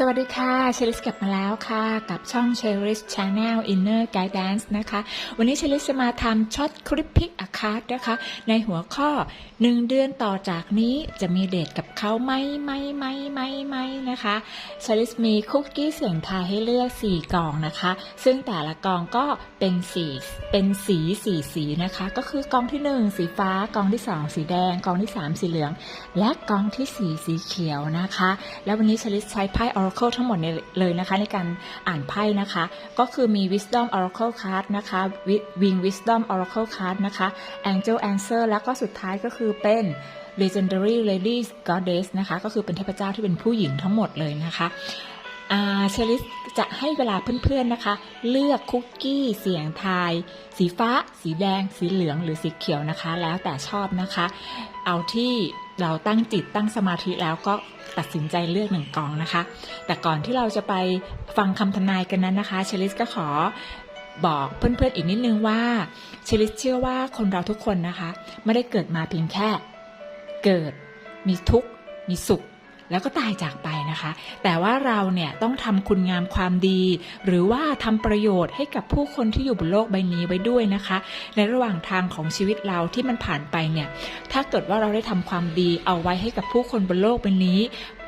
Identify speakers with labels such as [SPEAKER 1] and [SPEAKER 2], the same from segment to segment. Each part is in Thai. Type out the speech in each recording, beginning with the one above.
[SPEAKER 1] สวัสดีค่ะเชลิสกลับมาแล้วค่ะ กับช่อง Cherish Channel Inner Guidance นะคะ วันนี้เชลิสจะมาทำช็อตคลิปพิกอาคาร์ดนะคะ ในหัวข้อ 1 เดือนต่อจากนี้จะมีเดทกับเขาไหมไหมไหมไหมไหมนะคะเชลิสมีคุกกี้เสียงทายให้เลือก 4 กล่องนะคะ ซึ่งแต่ละกล่องก็เป็นสีเป็นสีสีสีนะคะ ก็คือกล่องที่ 1 สีฟ้ากล่องที่ 2 สีแดงกล่องที่ 3 สีเหลือง และกล่องที่ 4 สีเขียวนะคะ แล้ววันนี้เชลิสใช้ไพ่อ Oracle ทั้งหมดเลยนะคะในการอ่านไพ่นะคะ ก็คือมี Wisdom Oracle Card นะคะ Wing Wisdom Oracle Card นะคะ Angel Answer แล้วก็สุดท้ายก็คือเป็น Legendary Lady Goddess นะคะ ก็คือเป็นเทพเจ้าที่เป็นผู้หญิงทั้งหมดเลยนะคะเชลิสจะให้เวลาเพื่อนๆนะคะ เลือกคุกกี้เสียงทาย สีฟ้า สีแดง สีเหลืองหรือสีเขียวนะคะ แล้วแต่ชอบนะคะ เอาที่ เราตั้งจิตตั้งสมาธิแล้วก็ตัดสินใจเลือกหนึ่งกองนะคะ แต่ก่อนที่เราจะไปฟังคำทำนายกันนั้นนะคะเชลิสก็ขอบอกเพื่อนๆอีกนิดนึงว่าเชลิสเชื่อว่าคนเราทุกคนนะคะ ไม่ได้เกิดมาเพียงแค่ เกิดมีทุกข์มีสุข แล้วก็ตายจากไปนะคะ แต่ว่าเราเนี่ยต้องทำคุณงามความดี หรือว่าทำประโยชน์ให้กับผู้คนที่อยู่บนโลกใบนี้ไว้ด้วยนะคะ ในระหว่างทางของชีวิตเราที่มันผ่านไปเนี่ย ถ้าเกิดว่าเราได้ทำความดีเอาไว้ให้กับผู้คนบนโลกใบนี้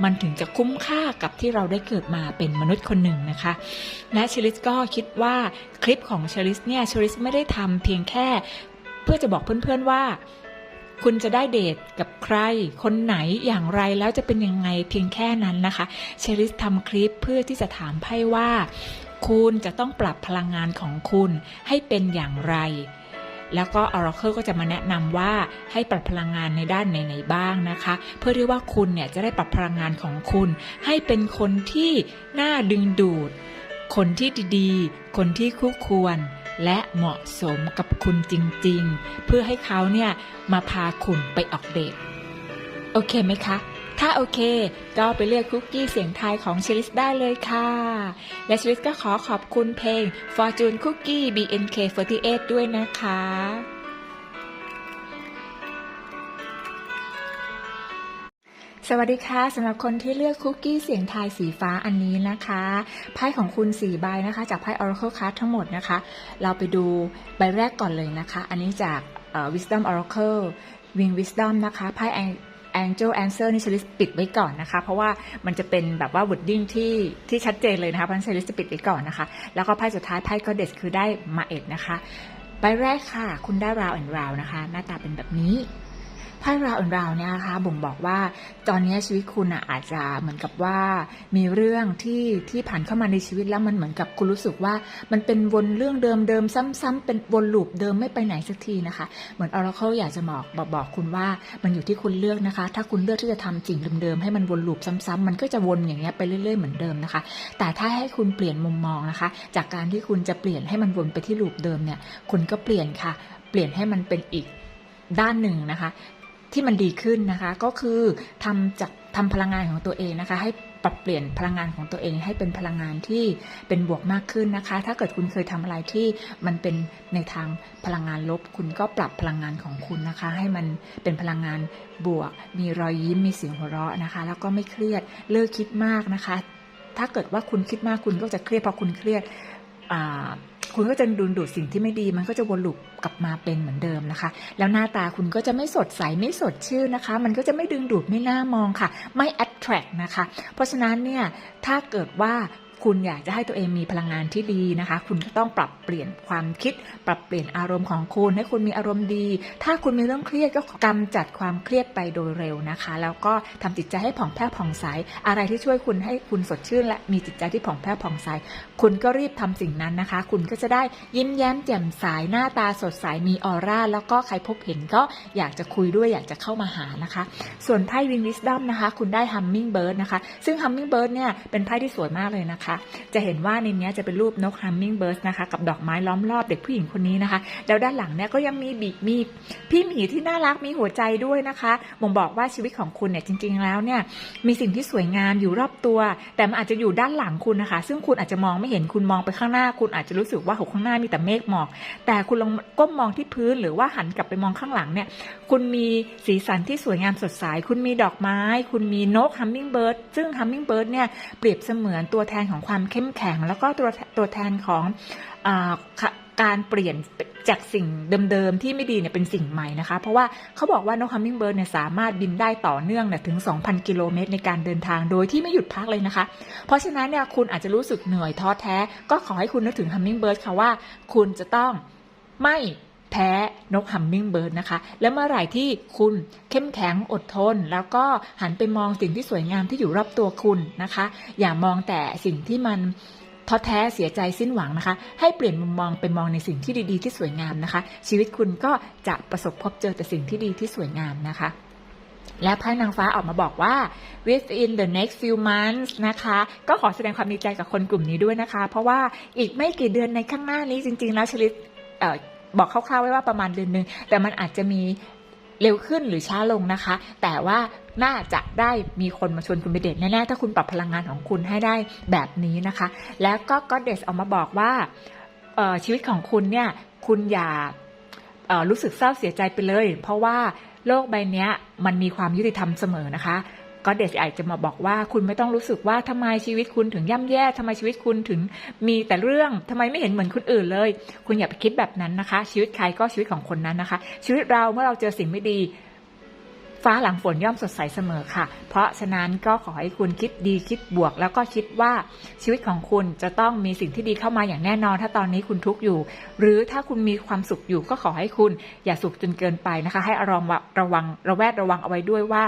[SPEAKER 1] มันถึงจะคุ้มค่ากับที่เราได้เกิดมาเป็นมนุษย์คนหนึ่งนะคะ และเชลิสก็คิดว่าคลิปของเชลิสเนี่ยเชลิสไม่ได้ทำเพียงแค่ เพื่อจะบอกเพื่อนๆว่า คุณจะได้เดทกับใคร คนไหนอย่างไรแล้วจะเป็นยังไงเพียงแค่นั้นนะคะ เชลิสทำคลิปเพื่อที่จะถามไพ่ว่า คุณจะต้องปรับพลังงานของคุณให้เป็นอย่างไร แล้วก็ Oracle ก็จะมาแนะนำว่าให้ปรับพลังงานในด้านไหนๆบ้างนะคะ เพื่อที่ว่าคุณเนี่ยจะได้ปรับพลังงานของคุณ ให้เป็นคนที่น่าดึงดูด คนที่ดีๆ คนที่คู่ควร และเหมาะสมกับคุณจริงๆ เพื่อให้เขาเนี่ยมาพาคุณไปออกเดทโอเคไหมคะถ้าโอเคก็ไปเลือกคุกกี้เสียงไทยของเชลิสได้เลยค่ะ และเชลิสก็ขอขอบคุณเพลง Fortune Cookie BNK48 ด้วยนะคะ สวัสดีค่ะสำหรับคนที่เลือกคุกกี้เสียงทายสีฟ้าอันนี้นะคะไพ่ของคุณ4ใบนะคะ จากไพ่ Oracle Card ทั้งหมดนะคะ เราไปดูใบแรกก่อนเลยนะคะ อันนี้จาก Wisdom Oracle Wing Wisdom นะคะไพ่ Angel Answer นี่ชลิสปิดไว้ก่อนนะคะ เพราะว่ามันจะเป็นแบบว่า wording ที่ที่ชัดเจนเลยนะคะเพราะฉะนั้นชลิสจะปิดไว้ก่อนนะคะ แล้วก็ไพ่สุดท้ายไพ่ก็เดสคือได้มาเอ็ดนะคะใบแรกค่ะ คุณได้ราวแอนราวนะคะ หน้าตาเป็นแบบนี้ ไพ่ราวแอนราวเนี่ยนะคะบ่งบอกว่าตอนนี้ชีวิตคุณอะอาจจะเหมือนกับว่ามีเรื่องที่ที่ผ่านเข้ามาในชีวิตแล้วมันเหมือนกับคุณรู้สึกว่ามันเป็นวนเรื่องเดิมเดิมๆซ้ำๆเป็นวนลูปเดิมไม่ไปไหนสักทีนะคะ เหมือน Oracle อยากจะบอกบอกบอกคุณว่ามันอยู่ที่คุณเลือกนะคะ ถ้าคุณเลือกที่จะทำสิ่งเดิมๆให้มันวนลูปซ้ำๆมันก็จะวนอย่างเงี้ยไปเรื่อย ๆ เหมือนเดิมนะคะ แต่ถ้าให้คุณเปลี่ยนมุมมองนะคะ จากการที่คุณจะเปลี่ยนให้มันวนไปที่ลูปเดิมเนี่ยคุณก็เปลี่ยนค่ะ เปลี่ยนให้มันเป็นอีกด้านหนึ่งนะคะ ที่มันดีขึ้นนะคะ ก็คือทำจากทำพลังงานของตัวเองนะคะ ให้ปรับเปลี่ยนพลังงานของตัวเองให้เป็นพลังงานที่เป็นบวกมากขึ้นนะคะ ถ้าเกิดคุณเคยทำอะไรที่มันเป็นในทางพลังงานลบ คุณก็ปรับพลังงานของคุณนะคะ ให้มันเป็นพลังงานบวก มีรอยยิ้มมีเสียงหัวเราะนะคะ แล้วก็ไม่เครียดเลิกคิดมากนะคะ ถ้าเกิดว่าคุณคิดมากคุณก็จะเครียดพอคุณเครียด คุณก็จะดูดดูดสิ่งที่ไม่ดี มันก็จะวนลูปกลับมาเป็นเหมือนเดิมนะคะ แล้วหน้าตาคุณก็จะไม่สดใสไม่สดชื่นนะคะ มันก็จะไม่ดึงดูดไม่น่ามองค่ะ ไม่ attract นะคะ เพราะฉะนั้นเนี่ยถ้าเกิดว่า คุณอยากจะให้ตัวเองมีพลังงานที่ดีนะคะ คุณก็ต้องปรับเปลี่ยนความคิด ปรับเปลี่ยนอารมณ์ของคุณ ให้คุณมีอารมณ์ดี ถ้าคุณมีเรื่องเครียดก็กำจัดความเครียดไปโดยเร็วนะคะ แล้วก็ทำจิตใจให้ผ่องแผ้วผ่องใส อะไรที่ช่วยคุณให้คุณสดชื่น และมีจิตใจที่ผ่องแผ้วผ่องใส คุณก็รีบทำสิ่งนั้นนะคะ คุณก็จะได้ยิ้มแย้มแจ่มใส หน้าตาสดใส มีออร่า แล้วก็ใครพบเห็นก็อยากจะคุยด้วยอยากจะเข้ามาหานะคะ ส่วนไพ่วิงวิสดัมนะคะ คุณได้ฮัมมิงเบิร์ดนะคะ ซึ่งฮัมมิงเบิร์ดเนี่ยเป็นไพ่ที่สวยมากเลยนะคะจะเห็นว่าในนี้จะเป็นรูปนก hummingbird นะคะ กับดอกไม้ล้อมรอบเด็กผู้หญิงคนนี้นะคะ แล้วด้านหลังเนี่ยก็ยังมีบีมีพี่หมีที่น่ารักมีหัวใจด้วยนะคะบ่งบอกว่าชีวิตของคุณเนี่ยจริง ๆ แล้วเนี่ยมีสิ่งที่สวยงามอยู่รอบตัว แต่มันอาจจะอยู่ด้านหลังคุณนะคะ ซึ่งคุณอาจจะมองไม่เห็นคุณมองไปข้างหน้า คุณอาจจะรู้สึกว่าโหข้างหน้ามีแต่เมฆหมอก แต่คุณลองก้มมองที่พื้นหรือว่าหันกลับไปมองข้างหลังเนี่ย คุณมีสีสันที่สวยงามสดใส คุณมีดอกไม้ คุณมีนก hummingbird ซึ่ง hummingbird เนี่ยเปรียบเสมือนตัวแทนของความเข้มแข็ง แล้วก็ตัวตัวแทนของอการเปลี่ยนจากสิ่งเดิมๆที่ไม่ดีเนี่ยเป็นสิ่งใหม่นะคะ เพราะว่าเขาบอกว่านก hummingbird เนี่ยสามารถบินได้ต่อเนื่องเนี่ยถึง 2,000 กิโลเมตรในการเดินทางโดยที่ไม่หยุดพักเลยนะคะ เพราะฉะนั้นเนี่ยคุณอาจจะรู้สึกเหนื่อยท้อแท้ ก็ขอให้คุณนึกถึง hummingbird ค่ะว่า คุณจะต้องไม่แพ้ นกฮัมมิงเบิร์ดนะคะ และเมื่อไหร่ที่คุณเข้มแข็งอดทน แล้วก็หันไปมองสิ่งที่สวยงามที่อยู่รอบตัวคุณนะคะ อย่ามองแต่สิ่งที่มันท้อแท้เสียใจสิ้นหวังนะคะ ให้เปลี่ยนมุมมองไปมองในสิ่งที่ดีๆ ที่สวยงามนะคะ ชีวิตคุณก็จะประสบพบเจอแต่สิ่งที่ดีที่สวยงามนะคะและไพ่นางฟ้าออกมาบอกว่า within the next few months นะคะ ก็ขอแสดงความดีใจกับคนกลุ่มนี้ด้วยนะคะ เพราะว่าอีกไม่กี่เดือนในข้างหน้านี้จริง ๆ แล้วชลิต บอกคร่าวๆไว้ว่าประมาณเดือนหนึ่งแต่มันอาจจะมีเร็วขึ้นหรือช้าลงนะคะ แต่ว่าน่าจะได้มีคนมาชวนคุณไปเดทแน่ๆถ้าคุณปรับพลังงานของคุณให้ได้แบบนี้นะคะ แล้วก็ก็เดสออกมาบอกว่าชีวิตของคุณเนี่ยคุณอย่ารู้สึกเศร้าเสียใจไปเลย เพราะว่าโลกใบเนี้ยมันมีความยุติธรรมเสมอนะคะ ก็เดสอาจจะมาบอกว่าคุณไม่ต้องรู้สึกว่าทำไมชีวิตคุณถึงย่ำแย่ทำไมชีวิตคุณถึงมีแต่เรื่องทำไมไม่เห็นเหมือนคนอื่นเลย คุณอย่าไปคิดแบบนั้นนะคะ ชีวิตใครก็ชีวิตของคนนั้นนะคะ ชีวิตเราเมื่อเราเจอสิ่งไม่ดีฟ้าหลังฝนย่อมสดใสเสมอค่ะ เพราะฉะนั้นก็ขอให้คุณคิดดีคิดบวก แล้วก็คิดว่าชีวิตของคุณจะต้องมีสิ่งที่ดีเข้ามาอย่างแน่นอน ถ้าตอนนี้คุณทุกข์อยู่ หรือถ้าคุณมีความสุขอยู่ก็ขอให้คุณอย่าสุขจนเกินไปนะคะ ให้อารมณ์ระวังระแวดระวังเอาไว้ด้วยว่า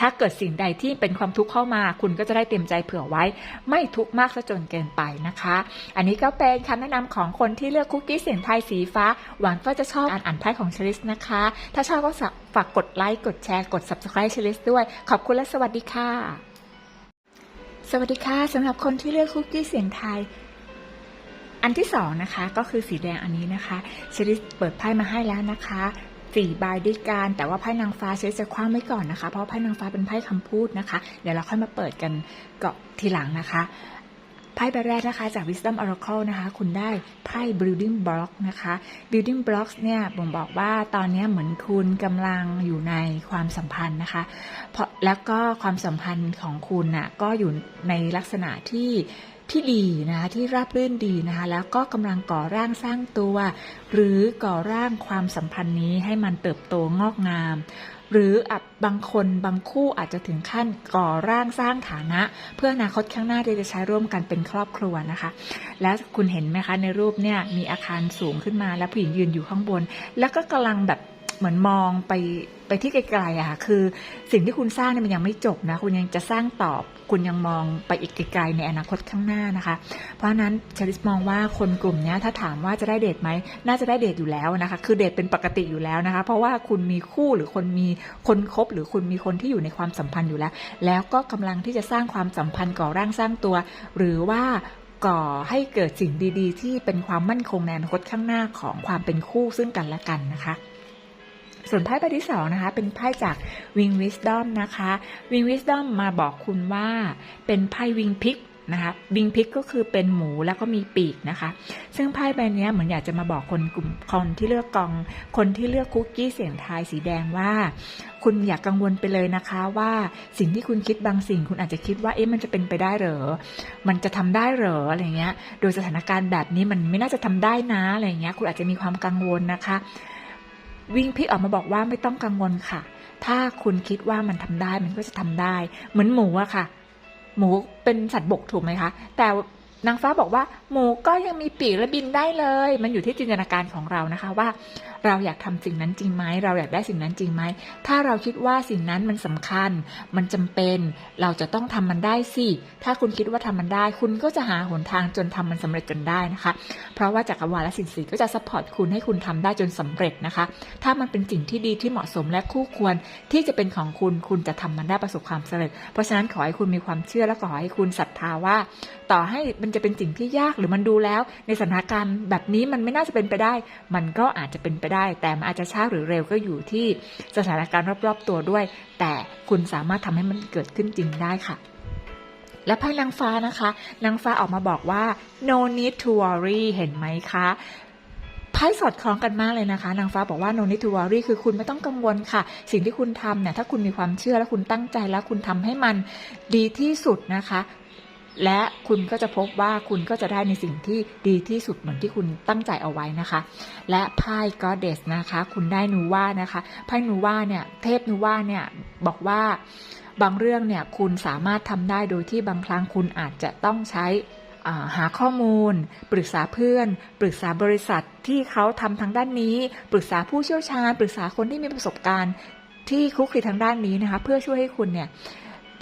[SPEAKER 1] ถ้าเกิดสิ่งใดที่เป็นความทุกข์เข้ามา คุณก็จะได้เตรียมใจเผื่อไว้ ไม่ทุกข์มากซะจนเกินไปนะคะ อันนี้ก็เป็นคำแนะนำของคนที่เลือกคุกกี้เสียงไทยสีฟ้า หวังว่าจะชอบอ่านอ่านไพ่ของชลิสนะคะ ถ้าชอบก็ฝากกดไลค์กดแชร์กด subscribe ชลิสด้วย ขอบคุณและสวัสดีค่ะ สวัสดีค่ะสำหรับคนที่เลือกคุกกี้เสียงไทยอันที่สองนะคะก็คือสีแดงอันนี้นะคะชลิสเปิดไพ่มาให้แล้วนะคะ สี่ใบด้วยกันแต่ว่าไพ่นางฟ้าเชลิสจะคว้าไว้ก่อนนะคะ เพราะไพ่นางฟ้าเป็นไพ่คำพูดนะคะ เดี๋ยวเราค่อยมาเปิดกันเกาะทีหลังนะคะไพ่ใบแรกนะคะจาก Wisdom Oracle นะคะ คุณได้ไพ่ Building Block นะคะ Building Blocks เนี่ยบ่งบอกว่าตอนนี้เหมือนคุณกำลังอยู่ในความสัมพันธ์นะคะ เพราะแล้วก็ความสัมพันธ์ของคุณน่ะก็อยู่ในลักษณะที่ ที่ดีนะคะที่ราบรื่นดีนะคะแล้วก็กำลังก่อร่างสร้างตัว หรือก่อร่างความสัมพันธ์นี้ให้มันเติบโตงอกงาม หรืออับบางคนบางคู่อาจจะถึงขั้นก่อร่างสร้างฐานะ เพื่ออนาคตข้างหน้าจะใช้ร่วมกันเป็นครอบครัวนะคะ แล้วคุณเห็นไหมคะในรูปเนี่ยมีอาคารสูงขึ้นมาแล้วผู้หญิงยืนอยู่ข้างบน แล้วก็กำลังแบบ เหมือนมองไปไปที่ไกลๆอะค่ะคือสิ่งที่คุณสร้างเนี่ยมันยังไม่จบนะ คุณยังจะสร้างตอบ คุณยังมองไปอีกไกลๆในอนาคตข้างหน้านะคะ เพราะฉะนั้นชลิสมองว่าคนกลุ่มนี้ถ้าถามว่าจะได้เดทไหมน่าจะได้เดทอยู่แล้วนะคะ คือเดทเป็นปกติอยู่แล้วนะคะ เพราะว่าคุณมีคู่หรือคนมีคนคบหรือคุณมีคนที่อยู่ในความสัมพันธ์อยู่แล้ว แล้วก็กำลังที่จะสร้างความสัมพันธ์ก่อร่างสร้างตัว หรือว่าก่อให้เกิดสิ่งดี ๆ ที่เป็นความมั่นคงในอนาคตข้างหน้าของความเป็นคู่ซึ่งกันและกันนะคะ ส่วนไพ่ใบที่สองนะคะ เป็นไพ่จาก Wing Wisdom นะคะ Wing Wisdom มาบอกคุณว่าเป็นไพ่ Wing Pick นะคะวิงพิกก็คือเป็นหมูแล้วก็มีปีกนะคะ ซึ่งไพ่ใบนี้เหมือนอยากจะมาบอกคนกลุ่มคนที่เลือกกอง คนที่เลือกคุกกี้เสียงทายสีแดงว่า คุณอย่ากกังวลไปเลยนะคะว่าสิ่งที่คุณคิดบางสิ่ง คุณอาจจะคิดว่าเอ๊ะมันจะเป็นไปได้เหรอ มันจะทำได้เหรออะไรเงี้ย โดยสถานการณ์แบบนี้มันไม่น่าจะทำได้นะอะไรเงี้ย คุณอาจจะมีความกังวลนะคะ วิ่งพี่ออกมาบอกว่าไม่ต้องกังวลค่ะ ถ้าคุณคิดว่ามันทำได้มันก็จะทำได้ เหมือนหมูอะค่ะ หมูเป็นสัตว์บกถูกไหมคะ แต่นางฟ้าบอกว่า หมูก็ยังมีปีกและบินได้เลย มันอยู่ที่จินตนาการของเรานะคะว่าเราอยากทำสิ่งนั้นจริงไหมเราอยากได้สิ่งนั้นจริงไหมถ้าเราคิดว่าสิ่งนั้นมันสำคัญ มันจำเป็น เราจะต้องทำมันได้สิถ้าคุณคิดว่าทำมันได้ คุณก็จะหาหนทางจนทำมันสำเร็จจนได้นะคะ เพราะว่าจักรวาลและสิ่งสิทธิ์ก็จะซัพพอร์ตคุณให้คุณทำได้จนสำเร็จนะคะ ถ้ามันเป็นสิ่งที่ดีที่เหมาะสมและคู่ควรที่จะเป็นของคุณคุณจะทำมันได้ประสบความสำเร็จ เพราะฉะนั้นขอให้คุณมีความเชื่อและขอให้คุณศรัทธาว่า ต่อให้มันจะเป็นสิ่งที่ยากหรือมันดูแล้ว ในสถานการณ์แบบนี้มันไม่น่าจะเป็นไปได้ มันก็อาจจะเป็นไปได้ แต่มันอาจจะช้าหรือเร็วก็อยู่ที่สถานการณ์รอบๆตัวด้วย แต่คุณสามารถทำให้มันเกิดขึ้นจริงได้ค่ะและไพ่นางฟ้านะคะ นางฟ้าออกมาบอกว่า no need to worry เห็นไหมคะไพ่สอดคล้องกันมากเลยนะคะ นางฟ้าบอกว่า no need to worry คือคุณไม่ต้องกังวลค่ะ สิ่งที่คุณทำเนี่ย ถ้าคุณมีความเชื่อและคุณตั้งใจแล้วคุณทำให้มันดีที่สุดนะคะ และคุณก็จะพบว่าคุณก็จะได้ในสิ่งที่ดีที่สุดเหมือนที่คุณตั้งใจเอาไว้นะคะ และไพ่ก็เดสนะคะ คุณได้นูว่านะคะไพ่นูว่าเนี่ยเทพนูว่าเนี่ยบอกว่าบางเรื่องเนี่ยคุณสามารถทำได้โดยที่บางครั้งคุณอาจจะต้องใช้หาข้อมูล ปรึกษาเพื่อน ปรึกษาบริษัทที่เขาทำทางด้านนี้ ปรึกษาผู้เชี่ยวชาญ ปรึกษาคนที่มีประสบการณ์ที่คลุกคลีทางด้านนี้นะคะ เพื่อช่วยให้คุณเนี่ย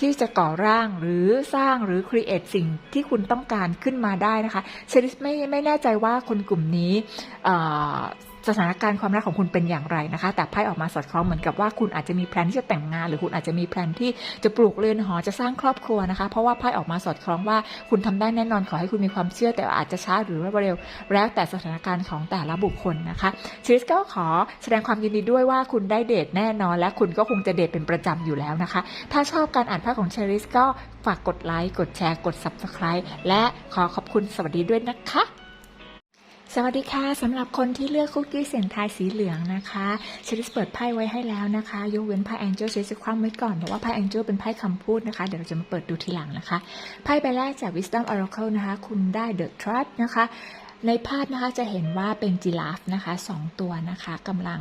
[SPEAKER 1] ที่จะก่อร่างหรือสร้างหรือครีเอทสิ่งที่คุณต้องการขึ้นมาได้นะคะเชลิสไม่ไม่แน่ใจว่าคนกลุ่มนี้ สถานการณ์ความรักของคุณเป็นอย่างไรนะคะ แต่ไพ่ออกมาสอดคล้องเหมือนกับว่าคุณอาจจะมีแพลนที่จะแต่งงาน หรือคุณอาจจะมีแพลนที่จะปลูกเรือนหอจะสร้างครอบครัวนะคะ เพราะว่าไพ่ออกมาสอดคล้องว่าคุณทำได้แน่นอนขอให้คุณมีความเชื่อแต่อาจจะช้าหรือว่าเร็ว แล้วแต่สถานการณ์ของแต่ละบุคคลนะคะเชลิสก็ขอแสดงความยินดีด้วยว่าคุณได้เดทแน่นอน และคุณก็คงจะเดทเป็นประจำอยู่แล้วนะคะ ถ้าชอบการอ่านภาพของเชลิสก็ฝากกดไลค์กดแชร์กด Subscribe และขอขอบคุณสวัสดีด้วยนะคะ สวัสดีค่ะสำหรับคนที่เลือกคุกกี้เสียงทายสีเหลืองนะคะเชลิสเปิดไพ่ไว้ให้แล้วนะคะยกเว้นไพ่แองเจิลเชลิสจะคว่ำไว้ก่อนเพราะว่าไพ่แองเจิลเป็นไพ่คำพูดนะคะ เดี๋ยวเราจะมาเปิดดูทีหลังนะคะ ไพ่ใบแรกจาก Wisdom Oracle นะคะ คุณได้ The Trap นะคะ ในภาพนะคะจะเห็นว่าเป็นจีราฟนะคะสองตัวนะคะกำลัง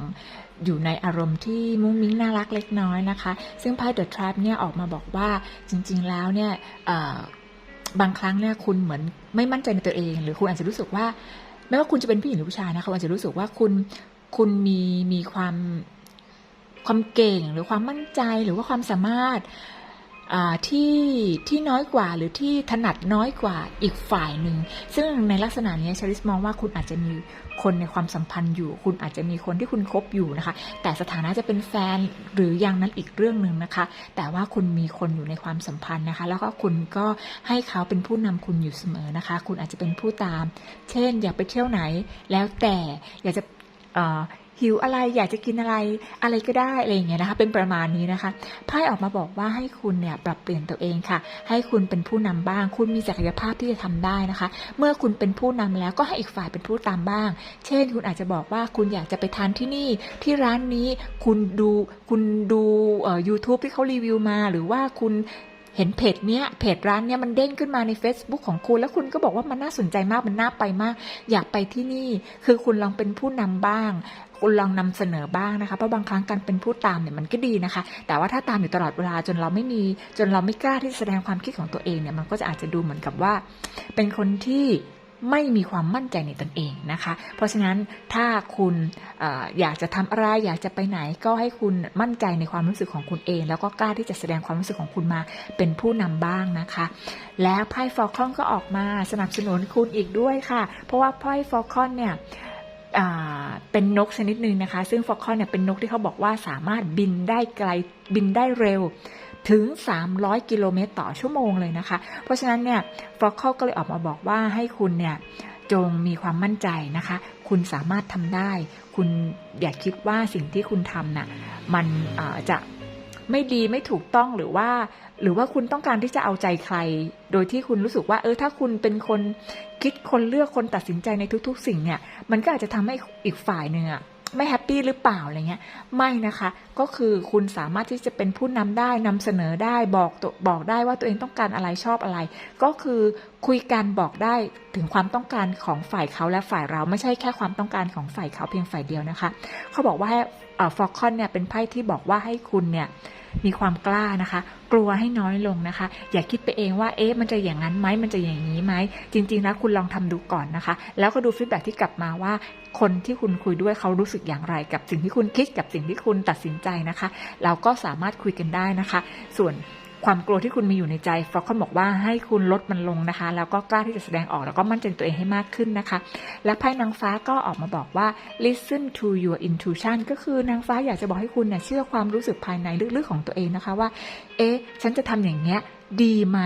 [SPEAKER 1] อยู่ในอารมณ์ที่มุ้งมิ้งน่ารักเล็กน้อยนะคะ ซึ่งไพ่ The Trap เนี่ยออกมาบอกว่าจริง ๆ แล้วเนี่ยบางครั้งเนี่ยคุณเหมือนไม่มั่นใจในตัวเอง หรือคุณอาจจะรู้สึกว่า ไม่ว่าคุณจะเป็นผู้หญิงหรือผู้ชายนะคะคุณอาจจะรู้สึกว่าคุณคุณมีมีความความเก่งหรือความมั่นใจหรือว่าความสามารถ ที่ที่น้อยกว่าหรือที่ถนัดน้อยกว่าอีกฝ่ายหนึ่ง ซึ่งในลักษณะนี้ชาริสมองว่าคุณอาจจะมีคนในความสัมพันธ์อยู่ คุณอาจจะมีคนที่คุณคบอยู่นะคะ แต่สถานะจะเป็นแฟนหรือยังนั้นอีกเรื่องหนึ่งนะคะ แต่ว่าคุณมีคนอยู่ในความสัมพันธ์นะคะ แล้วก็คุณก็ให้เขาเป็นผู้นำคุณอยู่เสมอนะคะ คุณอาจจะเป็นผู้ตาม เช่น อยากไปเที่ยวไหน แล้วแต่อยากจะ หิวอะไรอยากจะกินอะไรอะไรก็ได้อะไรอย่างเงี้ยนะคะ เป็นประมาณนี้นะคะไพ่ออกมาบอกว่าให้คุณเนี่ยปรับเปลี่ยนตัวเองค่ะ ให้คุณเป็นผู้นำบ้าง คุณมีศักยภาพที่จะทำได้นะคะ เมื่อคุณเป็นผู้นำแล้วก็ให้อีกฝ่ายเป็นผู้ตามบ้าง เช่น คุณอาจจะบอกว่าคุณอยากจะไปทานที่นี่ ที่ร้านนี้คุณดูคุณดูเอ่อ YouTube ที่เขารีวิวมา หรือว่าคุณ เห็นเพจเนี้ยเพจร้านเนี้ยมันเด้งขึ้นมาใน Facebook ของคุณ แล้วคุณก็บอกว่ามันน่าสนใจมากมันน่าไปมาก อยากไปที่นี่ คือคุณลองเป็นผู้นำบ้าง คุณลองนำเสนอบ้างนะคะเพราะบางครั้งการเป็นผู้ตามเนี่ยมันก็ดีนะคะ แต่ว่าถ้าตามอยู่ตลอดเวลาจนเราไม่มี จนเราไม่กล้าที่จะแสดงความคิดของตัวเองเนี่ยมันก็จะอาจจะดูเหมือนกับว่า เป็นคนที่ ไม่มีความมั่นใจในตนเองนะคะ เพราะฉะนั้นถ้าคุณออยากจะทำอะไรอยากจะไปไหนก็ให้คุณมั่นใจในความรู้สึกของคุณเอง แล้วก็กล้าที่จะแสดงความรู้สึกของคุณมาเป็นผู้นำบ้างนะคะ แล้วไพ่ฟอลคอนก็ออกมาสนับสนุนคุณอีกด้วยค่ะ เพราะว่าไพ่ฟอลคอนเนี่ยเป็นนกชนิดหนึ่งนะคะ ซึ่งฟอลคอนเนี่ยเป็นนกที่เขาบอกว่าสามารถบินได้ไกลบินได้เร็ว ถึง 300 กิโลเมตรต่อชั่วโมงเลยนะคะ เพราะฉะนั้นเนี่ยฟอลคอก็เลยออกมาบอกว่าให้คุณเนี่ยจงมีความมั่นใจนะคะ คุณสามารถทำได้ คุณอย่าคิดว่าสิ่งที่คุณทำน่ะมันจะไม่ดีไม่ถูกต้องหรือว่า หรือว่าคุณต้องการที่จะเอาใจใคร โดยที่คุณรู้สึกว่า เออถ้าคุณเป็นคนคิดคนเลือกคนตัดสินใจในทุก ๆ สิ่งเนี่ย มันก็อาจจะทำให้อีกฝ่ายหนึ่งอะ ไม่แฮปปี้หรือเปล่าอะไรเงี้ยไม่นะคะ ก็คือคุณสามารถที่จะเป็นผู้นำได้นำเสนอได้บอกตัวบอกได้ว่าตัวเองต้องการอะไรชอบอะไร ก็คือคุยกันบอกได้ถึงความต้องการของฝ่ายเขาและฝ่ายเราไม่ใช่แค่ความต้องการของฝ่ายเขาเพียงฝ่ายเดียวนะคะ เขาบอกว่าให้ฟอลคอนเนี่ยเป็นไพ่ที่บอกว่าให้คุณเนี่ยมีความกล้านะคะ กลัวให้น้อยลงนะคะ อย่าคิดไปเองว่าเอ๊ะมันจะอย่างนั้นไหมมันจะอย่างนี้ไหมจริง ๆ แล้วคุณลองทำดูก่อนนะคะ แล้วก็ดูฟีดแบ็ที่กลับมาว่า คนที่คุณคุยด้วยเขารู้สึกอย่างไร กับสิ่งที่คุณคิดกับสิ่งที่คุณตัดสินใจนะคะ เราก็สามารถคุยกันได้นะคะ ส่วนความกลัวที่คุณมีอยู่ในใจฟลอกคอนบอกว่าให้คุณลดมันลงนะคะ แล้วก็กล้าที่จะแสดงออกแล้วก็มั่นใจในตัวเองให้มากขึ้นนะคะ และไพ่นางฟ้าก็ออกมาบอกว่า listen to your intuition ก็คือนางฟ้าอยากจะบอกให้คุณเนี่ยเชื่อความรู้สึกภายในลึกๆของตัวเองนะคะว่า เอ๊ะ ฉันจะทำอย่างเงี้ย ดีไหม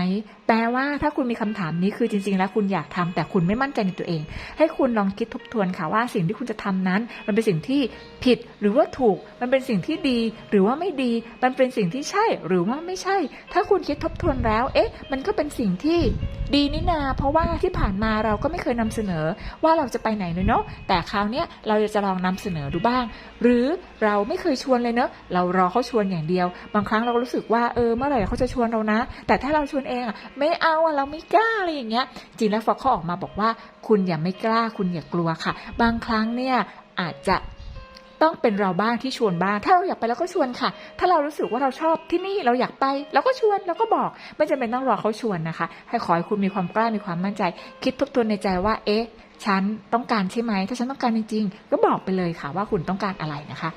[SPEAKER 1] แปลว่าถ้าคุณมีคำถามนี้คือจริง ๆ แล้วคุณอยากทำแต่คุณไม่มั่นใจในตัวเอง ให้คุณลองคิดทบทวนค่ะว่าสิ่งที่คุณจะทำนั้น มันเป็นสิ่งที่ผิดหรือว่าถูก มันเป็นสิ่งที่ดี หรือว่าไม่ดี มันเป็นสิ่งที่ใช่หรือว่าไม่ใช่ ถ้าคุณคิดทบทวนแล้ว เอ๊ะ มันก็เป็นสิ่งที่ดีนี่นา เพราะว่าที่ผ่านมาเราก็ไม่เคยนำเสนอว่าเราจะไปไหนเลยเนาะ แต่คราวเนี้ยเราจะลองนำเสนอดูบ้าง หรือ เราไม่เคยชวนเลยเนอะเรารอเขาชวนอย่างเดียว บางครั้งเรารู้สึกว่าเออเมื่อไหร่เขาจะชวนเรานะ แต่ถ้าเราชวนเองอะไม่เอาอะเราไม่กล้าอะไรอย่างเงี้ยจริงแล้วฟอกเขาออกมาบอกว่า คุณอย่าไม่กล้า คุณอย่ากลัวค่ะ บางครั้งเนี่ยอาจจะ ต้องเป็นเราบ้างที่ชวนบ้าง ถ้าเราอยากไปเราก็ชวนค่ะ ถ้าเรารู้สึกว่าเราชอบที่นี่เราอยากไปเราก็ชวนเราก็บอก ไม่จำเป็นต้องรอเขาชวนนะคะ ให้ขอให้คุณมีความกล้ามีความมั่นใจ คิดทบทวนในใจว่า เอ๊ะ ฉันต้องการใช่ไหม ถ้าฉันต้องการจริงๆ ก็บอกไปเลยค่ะว่าคุณต้องการอะไรนะคะ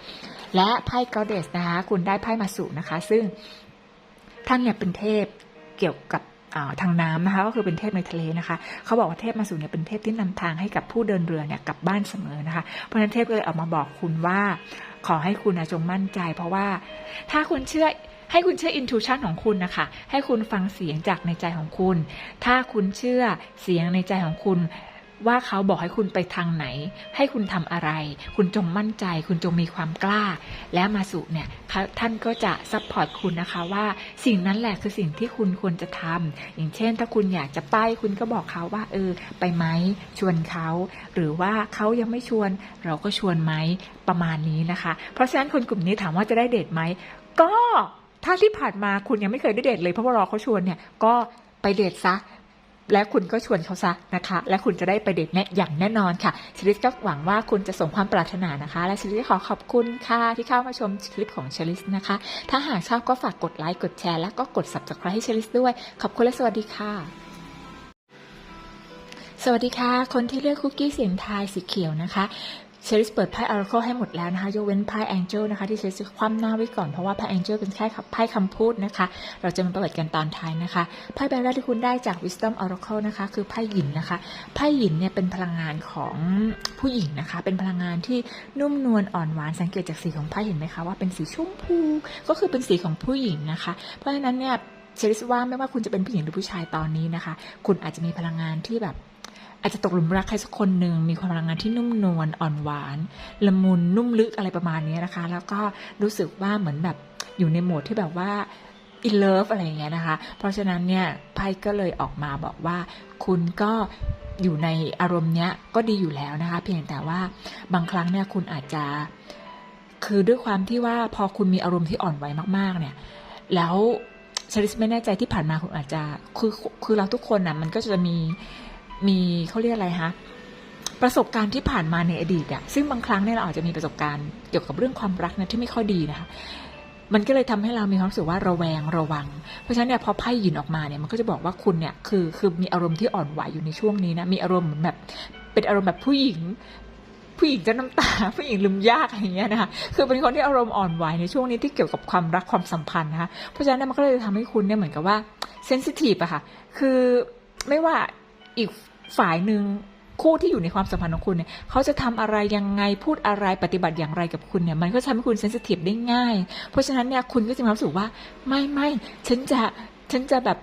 [SPEAKER 1] และไพ่กอเดสนะคะ คุณได้ไพ่มาสุนะคะ ซึ่งท่านเนี่ยเป็นเทพเกี่ยวกับ ทางน้ำนะคะ ก็คือเป็นเทพในทะเลนะคะ เขาบอกว่าเทพมาสุเนี่ยเป็นเทพที่นำทางให้กับผู้เดินเรือเนี่ยกลับบ้านเสมอนะคะ เพราะนั้นเทพก็เลยออกมาบอกคุณว่า ขอให้คุณจงมั่นใจ เพราะว่าถ้าคุณเชื่อให้คุณเชื่ออินทูชันของคุณนะคะ ให้คุณฟังเสียงจากในใจของคุณ ถ้าคุณเชื่อเสียงในใจของคุณ ว่าเขาบอกให้คุณไปทางไหน ให้คุณทำอะไร คุณจงมั่นใจ คุณจงมีความกล้า และมาสุเนี่ยท่านก็จะซัพพอร์ตคุณนะคะว่าสิ่งนั้นแหละคือสิ่งที่คุณควรจะทำอย่างเช่น ถ้าคุณอยากจะไปคุณก็บอกเขาว่า เออ ไปไหมชวนเขา หรือว่าเขายังไม่ชวน เราก็ชวนไหมประมาณนี้นะคะ เพราะฉะนั้นคนกลุ่มนี้ถามว่าจะได้เดทไหมก็ถ้าที่ผ่านมาคุณยังไม่เคยได้เดทเลยเพราะว่ารอเขาชวนเนี่ยก็ไปเดทซะ และคุณก็ชวนเขาซะนะคะ และคุณจะได้ไปเดทแน่อย่างแน่นอนค่ะชลิสก็หวังว่าคุณจะสมความปรารถนานะคะ และชลิสขอขอบคุณค่ะที่เข้ามาชมคลิปของชลิสนะคะ ถ้าหากชอบก็ฝากกดไลค์กดแชร์และก็กด subscribe ให้ชลิสด้วย ขอบคุณและสวัสดีค่ะสวัสดีค่ะ คนที่เลือกคุกกี้เสียงทายสีเขียวนะคะ เชลิสเปิดไพ่ Oracle ให้หมดแล้วนะคะ ยกเว้นไพ่ Angel นะคะ ที่เชลิสคว่ำหน้าไว้ก่อน เพราะว่าไพ่ Angel เป็นแค่ไพ่คำพูดนะคะ เราจะมาเปิดกันตอนท้ายนะคะไพ่ใบแรกที่คุณได้จาก Wisdom Oracle นะคะ คือไพ่หยินนะคะไพ่หยินเนี่ยเป็นพลังงานของผู้หญิงนะคะ เป็นพลังงานที่นุ่มนวลอ่อนหวานสังเกตจากสีของไพ่เห็นไหมคะว่าเป็นสีชมพูก็คือเป็นสีของผู้หญิงนะคะ เพราะฉะนั้นเนี่ยเชลิสว่าไม่ว่าคุณจะเป็นผู้หญิงหรือผู้ชายตอนนี้นะคะ คุณอาจจะมีพลังงานที่แบบ อาจจะตกหลุมรักใครสักคนหนึ่งมีความพลังงานที่นุ่มนวลอ่อนหวาน ละมุนนุ่มลึกอะไรประมาณนี้นะคะ แล้วก็รู้สึกว่าเหมือนแบบอยู่ในโหมดที่แบบว่า in love อะไรอย่างเงี้ยนะคะ เพราะฉะนั้นเนี่ยไพ่ก็เลยออกมาบอกว่าคุณก็อยู่ในอารมณ์เนี้ยก็ดีอยู่แล้วนะคะ เพียงแต่ว่าบางครั้งเนี่ยคุณอาจจะ คือด้วยความที่ว่าพอคุณมีอารมณ์ที่อ่อนไหวมากๆ เนี่ย แล้วชลิสไม่แน่ใจที่ผ่านมาคุณอาจจะคือคือเราทุกคนน่ะมันก็จะมี มีเขาเรียกอะไรคะประสบการณ์ที่ผ่านมาในอดีตอะซึ่งบางครั้งเนี่ยเราอาจจะมีประสบการณ์เกี่ยวกับเรื่องความรักนะที่ไม่ค่อยดีนะคะมันก็เลยทำให้เรามีความรู้สึกว่าระแวงระวัง เพราะฉะนั้นเนี่ยพอไพ่หยินออกมาเนี่ยมันก็จะบอกว่าคุณเนี่ยคือคือมีอารมณ์ที่อ่อนไหวอยู่ในช่วงนี้นะมีอารมณ์เหมือนแบบเป็นอารมณ์แบบผู้หญิง ผู้หญิงจะน้ำตา ผู้หญิงลืมยากอะไรอย่างเงี้ยนะคะคือเป็นคนที่อารมณ์อ่อนไหวในช่วงนี้ที่เกี่ยวกับความรักความสัมพันธ์นะคะเพราะฉะนั้นเนี่ยมันก็เลยทำให้คุณเนี่ยเหมือนกับว่าเซนซิทีฟอะค่ะคือไม่ว่าอีก ฝ่ายหนึ่งคู่ที่อยู่ในความสัมพันธ์ของคุณเนี่ยเขาจะทำอะไรยังไงพูดอะไรปฏิบัติอย่างไรกับคุณเนี่ยมันก็ทำให้คุณเซนซิทีฟได้ง่าย เพราะฉะนั้นเนี่ยคุณก็จะมีความรู้สึกว่าไม่ไม่ฉันจะฉันจะแบบ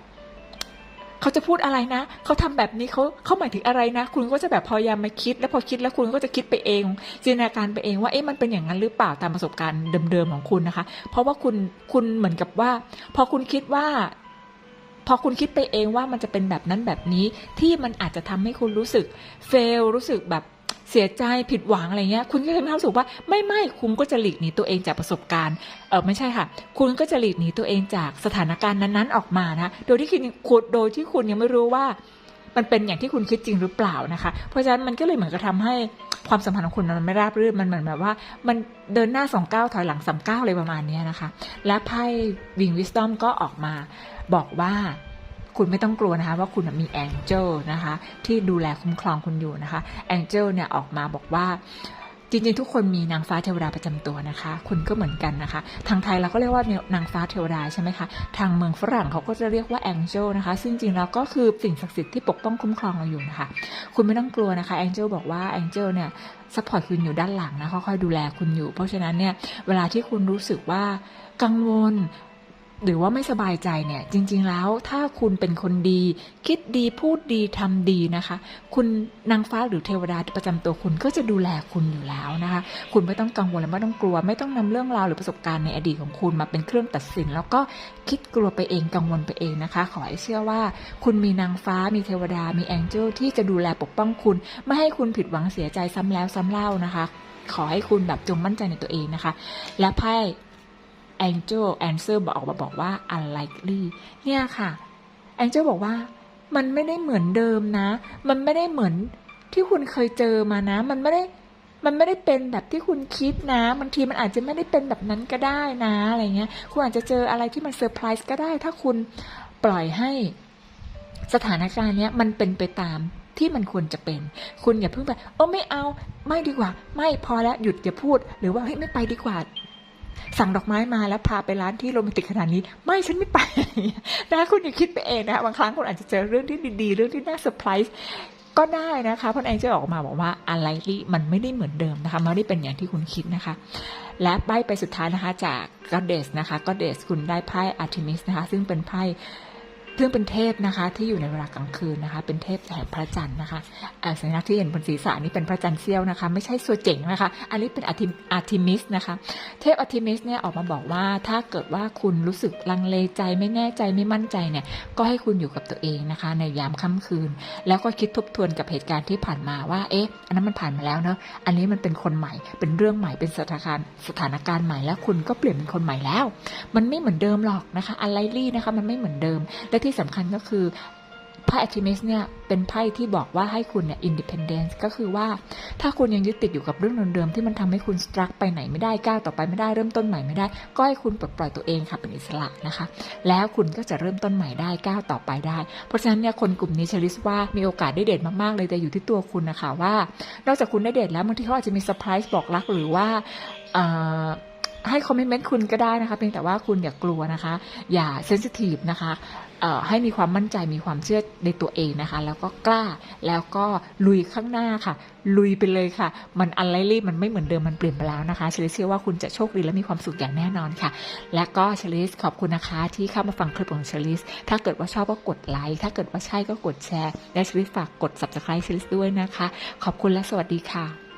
[SPEAKER 1] เขาจะพูดอะไรนะ เขาทำแบบนี้เขาเขาหมายถึงอะไรนะ คุณก็จะแบบพยายามมาคิด แล้วพอคิดแล้วคุณก็จะคิดไปเอง จินตนาการไปเองว่าเอ๊ะมันเป็นอย่างนั้นหรือเปล่าตามประสบการณ์เดิมๆของคุณนะคะ เพราะว่าคุณคุณเหมือนกับว่า พอคุณคิดว่า อคุณคิดไปเองว่ามันจะเป็นแบบนั้นแบบนี้ที่มันอาจจะทำให้คุณรู้สึกเฟลรู้สึกแบบเสียใจผิดหวังอะไรเงี้ย คุณก็จะมีความรู้สึกว่าไม่ไม่คุณก็จะหลีกหนีตัวเองจากประสบการณ์เออไม่ใช่ค่ะ คุณก็จะหลีกหนีตัวเองจากสถานการณ์นั้นๆ ออกมานะโดยที่คุณโดยที่คุณยังไม่รู้ว่า มันเป็นอย่างที่คุณคิดจริงหรือเปล่านะคะ เพราะฉะนั้นมันก็เลยเหมือนกับทำให้ความสัมพันธ์ของคุณมันไม่ราบรื่นมันเหมือนแบบว่า มันเดินหน้าสองก้าวถอยหลังสามก้าวเลยประมาณนี้นะคะ และไพ่วิงวิสตอมก็ออกมาบอกว่าคุณไม่ต้องกลัวนะคะว่าคุณมีแองเจิลนะคะที่ดูแลคุ้มครองคุณอยู่นะคะแองเจิลเนี่ยออกมาบอกว่า จริงๆ ทุกคนมีนางฟ้าเทวดาประจำตัวนะคะ คุณก็เหมือนกันนะคะ ทางไทยเราก็เรียกว่านางฟ้าเทวดาใช่ไหมคะทางเมืองฝรั่งเขาก็จะเรียกว่าแองเจลนะคะ ซึ่งจริงแล้วก็คือสิ่งศักดิ์สิทธิ์ที่ปกป้องคุ้มครองเราอยู่นะคะ คุณไม่ต้องกลัวนะคะแองเจลบอกว่าแองเจลเนี่ยซัพพอร์ตคุณอยู่ด้านหลังนะเขาคอยๆดูแลคุณอยู่ เพราะฉะนั้นเนี่ยเวลาที่คุณรู้สึกว่ากังวล หรือว่าไม่สบายใจเนี่ยจริง ๆ แล้วถ้าคุณเป็นคนดี คิดดีพูดดีทำดีนะคะ คุณนางฟ้าหรือเทวดาประจำตัวคุณก็จะดูแลคุณอยู่แล้วนะคะ คุณไม่ต้องกังวลและไม่ต้องกลัว ไม่ต้องนำเรื่องราวหรือประสบการณ์ในอดีตของคุณมาเป็นเครื่องตัดสิน แล้วก็คิดกลัวไปเองกังวลไปเองนะคะ ขอให้เชื่อว่าคุณมีนางฟ้ามีเทวดา มีแองเจิลที่จะดูแลปกป้องคุณ ไม่ให้คุณผิดหวังเสียใจซ้ำแล้วซ้ำเล่านะคะ ขอให้คุณแบบจงมั่นใจในตัวเองนะคะ และไพ่ Angel Answer บอกออกมาบอกว่า unlikely เนี่ยค่ะ Angel บอกว่า มันไม่ได้เหมือนเดิมนะ มันไม่ได้เหมือนที่คุณเคยเจอมานะ มันไม่ได้มันไม่ได้เป็นแบบที่คุณคิดนะบางทีมันอาจจะไม่ได้เป็นแบบนั้นก็ได้นะอะไรเงี้ยคุณอาจจะเจออะไรที่มันเซอร์ไพรส์ก็ได้ ถ้าคุณปล่อยให้สถานการณ์เนี้ยมันเป็นไปตามที่มันควรจะเป็น คุณอย่าเพิ่งไปเออไม่เอา ไม่ดีกว่า ไม่พอแล้วหยุดอย่าพูด หรือว่าเฮ้ยไม่ไปดีกว่า สั่งดอกไม้มาแล้วพาไปร้านที่โรแมนติกขนาดนี้ ไม่ฉันไม่ไปนะคุณอย่าคิดไปเองนะคะบางครั้งคุณอาจจะเจอเรื่องที่ดีๆ เรื่องที่น่าเซอร์ไพรส์ก็ได้นะคะเพราะแองเจลออกมาบอกว่าอะไรที่มันไม่ได้เหมือนเดิมนะคะมันไม่ได้เป็นอย่างที่คุณคิดนะคะ และใบไปสุดท้ายนะคะจากก็เดสนะคะก็เดสคุณได้ไพ่อาร์ติมิสนะคะซึ่งเป็นไพ่ ซึ่งเป็นเทพนะคะ ที่อยู่ในเวลากลางคืนนะคะ เป็นเทพแห่งพระจันทร์นะคะสัญลักษณ์ที่เห็นบนศีรษะนี่เป็นพระจันทร์เสี้ยวนะคะ ไม่ใช่สัวเจ๋งนะคะ อันนี้เป็นอาร์ทิอาทิมิสนะคะ เทพอาร์ทิมิสเนี่ยออกมาบอกว่าถ้าเกิดว่าคุณรู้สึกลังเลใจไม่แน่ใจไม่มั่นใจเนี่ย ก็ให้คุณอยู่กับตัวเองนะคะ ในยามค่ำคืน แล้วก็คิดทบทวนกับเหตุการณ์ที่ผ่านมาว่า เอ๊ะ อันนั้นมันผ่านมาแล้วเนอะ อันนี้มันเป็นคนใหม่ เป็นเรื่องใหม่ เป็นสถานการณ์สถานการณ์ใหม่แล้วคุณก็เปลี่ยนเป็นคนใหม่แล้ว มันไม่เหมือนเดิมหรอกนะคะ อะไรลี่นะคะ มันไม่เหมือนเดิมและที่สำคัญก็คือไพ่ Artemis เนี่ยเป็นไพ่ที่บอกว่าให้คุณเนี่ย independence ก็คือว่าถ้าคุณยังยึดติดอยู่กับเรื่องเดิมๆที่มันทำให้คุณสตรักไปไหนไม่ได้ก้าวต่อไปไม่ได้เริ่มต้นใหม่ไม่ได้ ก็ให้คุณปลดปล่อยตัวเองค่ะเป็นอิสระนะคะ แล้วคุณก็จะเริ่มต้นใหม่ได้ก้าวต่อไปได้ เพราะฉะนั้นเนี่ยคนกลุ่มนี้เชลิสว่ามีโอกาสได้เดทมากๆเลยแต่อยู่ที่ตัวคุณนะคะว่านอกจากคุณได้เดทแล้วบางทีเขาอาจจะมีเซอร์ไพรส์บอกรักหรือว่าให้คอมเมนต์คุณก็ได้นะคะเพียงแต่ว่าคุณอย่ากลัวนะคะ อย่าเซนซิทีฟนะคะ ให้มีความมั่นใจมีความเชื่อในตัวเองนะคะ แล้วก็กล้าแล้วก็ลุยข้างหน้าค่ะ ลุยไปเลยค่ะ มันอะไรรีบมันไม่เหมือนเดิมมันเปลี่ยนไปแล้วนะคะเชลิสเชื่อว่าคุณจะโชคดีและมีความสุขอย่างแน่นอนค่ะ และก็เชลิสขอบคุณนะคะที่เข้ามาฟังคลิปของเชลิสถ้าเกิดว่าชอบก็กดไลค์ถ้าเกิดว่าใช่ก็กดแชร์และเชลิสฝากกด subscribe เชลิสด้วยนะคะ ขอบคุณและสวัสดีค่ะ